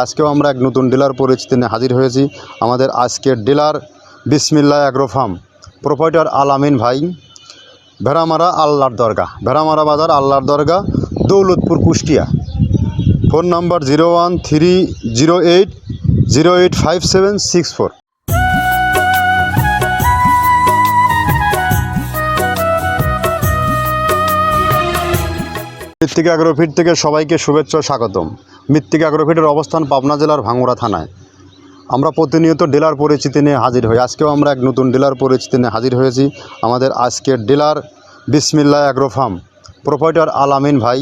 আজকেও আমরা এক নতুন ডিলার পরিচিতি নিয়ে হাজির হয়েছি। আমাদের আজকের ডিলার বিসমিল্লা অ্যাগ্রো ফার্ম। প্রোপাইটার আলামিন ভাই, ভেড়ামারা আল্লাহর দরগা ভেড়ামারা বাজার আল্লাহর দরগা Daulatpur, Kushtia. Phone number zero one three zero eight zero eight five seven six four. Mrittika Agrofit থেকে সবাইকে শুভেচ্ছা স্বাগতম। মৃত্তিকা অ্যাগ্রোফিটের অবস্থান পাবনা জেলার ভাঙ্গুড়া থানায়। আমরা প্রতিনিয়ত ডিলার পরিচিতি নিয়ে হাজির হই। আজকেও আমরা এক নতুন ডিলার পরিচিতি নিয়ে হাজির হয়েছি। আমাদের আজকের ডিলার বিসমিল্লা অ্যাগ্রো ফার্ম। প্রোপাইটার আলামিন ভাই,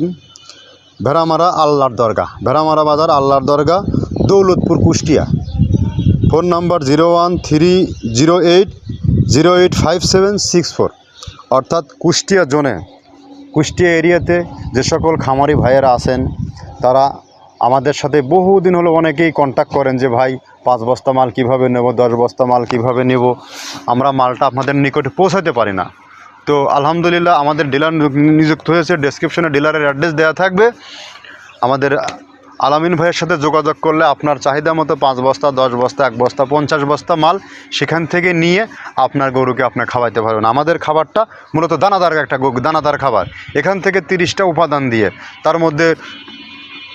ভেড়ামারা আল্লাহর দরগা ভেড়ামারা বাজার আল্লাহর দরগা Daulatpur, Kushtia. Phone number zero one three zero eight zero eight five seven six four. অর্থাৎ কুষ্টিয়া জোনে, কুষ্টিয়া এরিয়াতে যে সকল খামারি ভাইয়েরা আছেন, তারা আমাদের সাথে বহুদিন হলো অনেকেই কন্ট্যাক্ট করেন যে, ভাই, পাঁচ বস্তা মাল কীভাবে নেব? দশ বস্তা মাল কীভাবে নেব? আমরা মালটা আপনাদের নিকটে পৌঁছাতে পারি না। তো আলহামদুলিল্লাহ আমাদের ডিলার নিযুক্ত হয়েছে। ডেসক্রিপশনে ডিলারের অ্যাড্রেস দেওয়া থাকবে। আমাদের আলামিন ভাইয়ের সাথে যোগাযোগ করলে আপনার চাহিদা মতো পাঁচ বস্তা, দশ বস্তা, এক বস্তা, পঞ্চাশ বস্তা মাল সেখান থেকে নিয়ে আপনার গরুকে আপনি খাওয়াইতে পারবেন। আমাদের খাবারটা মূলত দানাদার একটা দানাদার খাবার। এখান থেকে তিরিশটা উপাদান দিয়ে। তার মধ্যে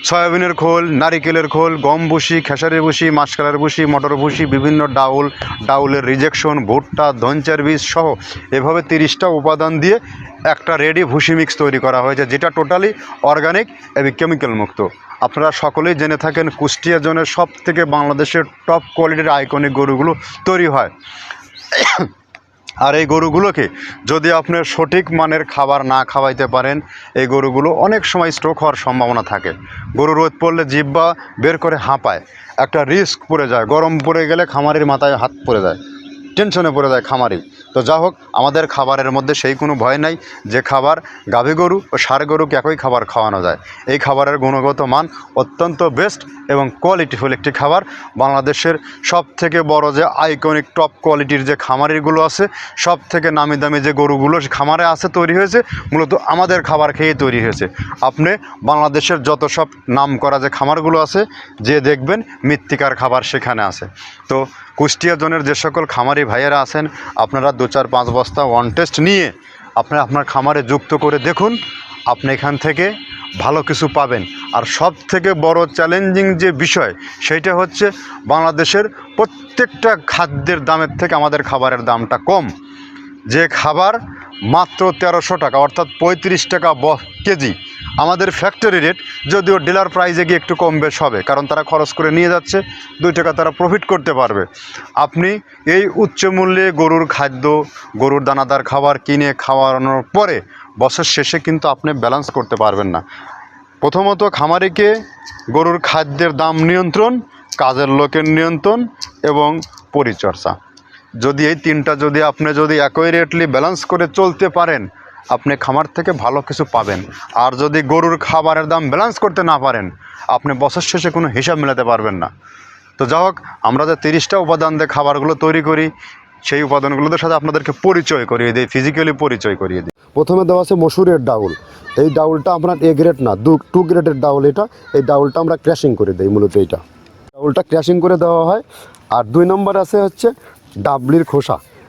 সয়াবিনের খোল, নারিকেলের খোল, গম ভুসি, খেসারির ভুসি মাসকালের ভুসি, মটর ভুসি, বিভিন্ন ডাউল, ডাউলের রিজেকশন ভুট্টা, ধনচার বীজ সহ এভাবে তিরিশটা উপাদান দিয়ে একটা রেডি ভুসি মিক্স তৈরি করা হয়েছে, যেটা টোটালি অর্গানিক এবং কেমিক্যাল মুক্ত। আপনারা সকলেই জেনে থাকেন, কুষ্টিয়া জোনের সব থেকে বাংলাদেশের টপ কোয়ালিটির আইকনিক গরুগুলো তৈরি হয়। আর এই গরুগুলোকে যদি আপনি সঠিক মানের খাবার না খাওয়াইতে পারেন, এই গরুগুলো অনেক সময় স্ট্রোক হওয়ার সম্ভাবনা থাকে। গরু রোদ পড়লে জিব্বা বের করে হাঁপায়। একটা রিস্ক পড়ে যায়, গরম পড়ে গেলে খামারের মাথায় হাত পড়ে যায়। টেনশনে পড়ে যায় খামারি। তো যা হোক, আমাদের খাবারের মধ্যে সেই কোনো ভয় নাই যে খাবার গাভী গরু ও ষাঁড় গরুকে একই খাবার খাওয়ানো যায়। এই খাবারের গুণগত মান অত্যন্ত বেস্ট এবং কোয়ালিটিফুল একটি খাবার। বাংলাদেশের সব থেকে বড় যে আইকনিক টপ কোয়ালিটির যে খামারিগুলো আছে সব থেকে নামি দামি যে গরুগুলো খামারে আছে, তৈরি হয়েছে, মূলত আমাদের খাবার খেয়ে তৈরি হয়েছে। আপনি বাংলাদেশের যত সব নাম করা যে খামারগুলো আছে, যে দেখবেন মৃত্তিকার খাবার সেখানে আছে। তো কুষ্টিয়া জোনের যে সকল খামারি ভাইয়েরা আছেন, আপনারা দু চার পাঁচ বস্তা ওয়ান টেস্ট নিয়ে আপনারা আপনার খামারে যুক্ত করে দেখুন, আপনি এখান থেকে ভালো কিছু পাবেন। আর সব থেকে বড় চ্যালেঞ্জিং যে বিষয় সেইটা হচ্ছে বাংলাদেশের প্রত্যেকটা খাদ্যের দামের থেকে আমাদের খাবারের দামটা কম। যে খাবার মাত্র তেরোশো টাকা, অর্থাৎ পঁয়ত্রিশ টাকা ব কেজি আমাদের ফ্যাক্টরি রেট যদিও ডিলার প্রাইজে গিয়ে একটু কম বেশ হবে, কারণ তারা খরচ করে নিয়ে যাচ্ছে, দুই টাকা তারা প্রফিট করতে পারবে। আপনি এই উচ্চ মূল্যে গরুর খাদ্য, গরুর দানাদার খাবার কিনে খাওয়ানোর পরে বছর শেষে কিন্তু আপনি ব্যালেন্স করতে পারবেন না। প্রথমত খামারিকে গরুর খাদ্যের দাম নিয়ন্ত্রণ, কাজের লোকের নিয়ন্ত্রণ এবং পরিচর্যা। যদি এই তিনটা যদি আপনি যদি অ্যাকোয়ারেটলি ব্যালেন্স করে চলতে পারেন আপনি খামার থেকে ভালো কিছু পাবেন। আর যদি গরুর খাবারের দাম ব্যালেন্স করতে না পারেন, আপনি বছর শেষে কোনো হিসাব মেলাতে পারবেন না। তো যা হোক, আমরা যে তিরিশটা উপাদান দিয়ে খাবারগুলো তৈরি করি, সেই উপাদানগুলোদের সাথে আপনাদেরকে পরিচয় করিয়ে দিই ফিজিক্যালি পরিচয় করিয়ে দিই। প্রথমে দেওয়া আছে মসুরের ডাউল। এই ডাউলটা আপনার এ গ্রেড না, দু টু গ্রেডের ডাউল এটা। এই ডাউলটা আমরা ক্র্যাশিং করে দিই, মূলত এইটা। ডাউলটা ক্র্যাশিং করে দেওয়া হয়। আর দুই নম্বর আছে হচ্ছে ডাবলির খোসা।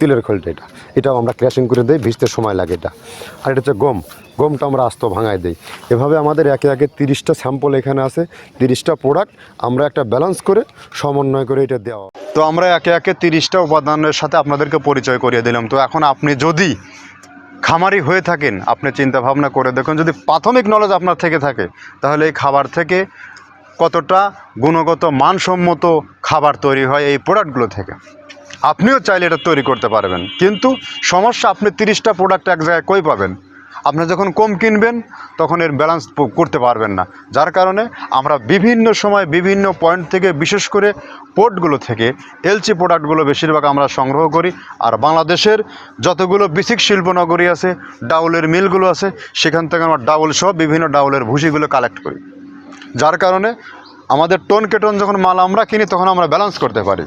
তিলের খোলটা এটা এটাও আমরা ক্র্যাশিং করে দিই, ভিজতে সময় লাগে এটা। আর এটা হচ্ছে গম। গমটা আমরা আস্ত ভাঙায় দিই। এভাবে আমাদের একে একে তিরিশটা স্যাম্পল এখানে আছে, তিরিশটা প্রোডাক্ট আমরা একটা ব্যালেন্স করে সমন্বয় করে এটা দেওয়া। তো আমরা একে একে তিরিশটা উপাদানের সাথে আপনাদেরকে পরিচয় করিয়ে দিলাম। তো এখন আপনি যদি খামারি হয়ে থাকেন, আপনি চিন্তা ভাবনা করে দেখুন, যদি প্রাথমিক নলেজ আপনার থেকে থাকে, তাহলে এই খাবার থেকে কতটা গুণগত মানসম্মত খাবার তৈরি হয় এই প্রোডাক্টগুলো থেকে? আপনিও চাইলে এটা তৈরি করতে পারবেন। কিন্তু সমস্যা, আপনি তিরিশটা প্রোডাক্ট এক জায়গায় কই পাবেন? আপনি যখন কম কিনবেন, তখন এর ব্যালেন্স করতে পারবেন না। যার কারণে আমরা বিভিন্ন সময় বিভিন্ন পয়েন্ট থেকে, বিশেষ করে পোর্টগুলো থেকে এলচি প্রোডাক্টগুলো বেশিরভাগ আমরা সংগ্রহ করি। আর বাংলাদেশের যতগুলো বেসিক শিল্পনগরী আছে, ডাউলের মিলগুলো আছে, সেখান থেকে আমরা ডাউল সহ বিভিন্ন ডাউলের ভুসিগুলো কালেক্ট করি। যার কারণে আমাদের টোন কেটন যখন মাল আমরা কিনি, তখন আমরা ব্যালেন্স করতে পারি।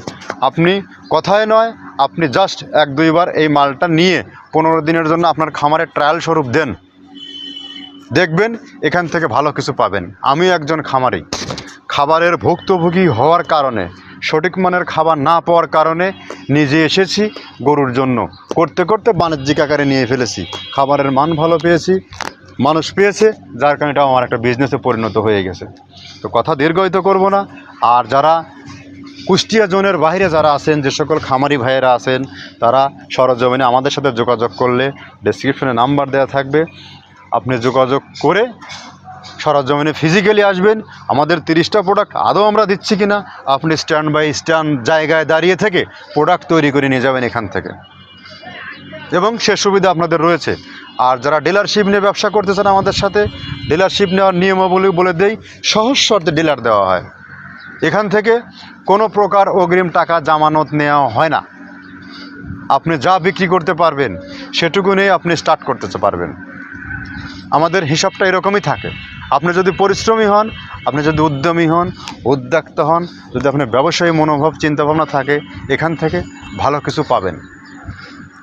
আপনি কথায় নয়, আপনি জাস্ট এক দুইবার এই মালটা নিয়ে পনেরো দিনের জন্য আপনার খামারে ট্রায়াল স্বরূপ দেন। দেখবেন এখান থেকে ভালো কিছু পাবেন। আমি একজন খামারি। খাবারের ভুক্তভোগী হওয়ার কারণে, সঠিক মানের খাবার না পাওয়ার কারণে নিজে এসেছি গরুর জন্য। করতে করতে বাণিজ্যিক আকারে নিয়ে ফেলেছি। খাবারের মান ভালো পেয়েছি। মানুষ পেয়েছে, যার কারণে এটা আমার একটা বিজনেসে পরিণত হয়ে গেছে। তো কথা দীর্ঘায়িত করব না। আর যারা কুষ্টিয়া জোনের বাইরে যারা আছেন, যে সকল খামারি ভাইয়েরা আছেন, তারা সরজমিনে আমাদের সাথে যোগাযোগ করলে ডেসক্রিপশনে নাম্বার দেওয়া থাকবে। আপনি যোগাযোগ করে সরজমিনে ফিজিক্যালি আসবেন। আমাদের তিরিশটা প্রোডাক্ট আদৌ আমরা দিচ্ছি কিনা, আপনি স্ট্যান্ড বাই স্ট্যান্ড জায়গায় দাঁড়িয়ে থেকে প্রোডাক্ট তৈরি করে নিয়ে যাবেন এখান থেকে। এবং সে সুবিধা আপনাদের রয়েছে। আর যারা ডিলারশিপ নিয়ে ব্যবসা করতে চান আমাদের সাথে ডিলারশিপ নেওয়ার নিয়মাবলী বলে দেই, সহজ শর্তে ডিলার দেওয়া হয়। এখান থেকে কোনো প্রকার অগ্রিম টাকা জামানত নেওয়া হয় না। আপনি যা বিক্রি করতে পারবেন, সেটুকু নিয়ে আপনি স্টার্ট করতে পারবেন। আমাদের হিসাবটা এরকমই থাকে। আপনি যদি পরিশ্রমী হন, আপনি যদি উদ্যমী হন, উদ্যোক্তা হন, যদি আপনার ব্যবসায়ী মনোভাব, চিন্তাভাবনা থাকে, এখান থেকে ভালো কিছু পাবেন।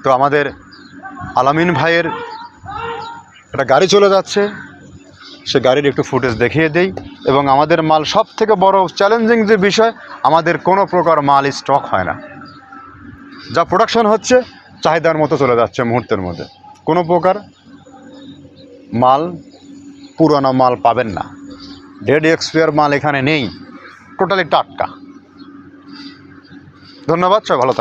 তো আমাদের আলামিন ভাইয়ের একটা গাড়ি চলে যাচ্ছে। সে গাড়ির একটু ফুটেজ দেখিয়ে দেই এবং আমাদের মাল সব থেকে বড় চ্যালেঞ্জিং যে বিষয়, আমাদের কোনো প্রকার মাল স্টক হয় না। যা প্রোডাকশন হচ্ছে, চাহিদার মতো চলে যাচ্ছে মুহূর্তের মধ্যে। কোনো প্রকার মাল, পুরানো মাল পাবেন না। ডেড এক্সপায়ার মাল এখানে নেই। টোটালি টাটকা। ধন্যবাদ, সবাই ভালো থাকবেন।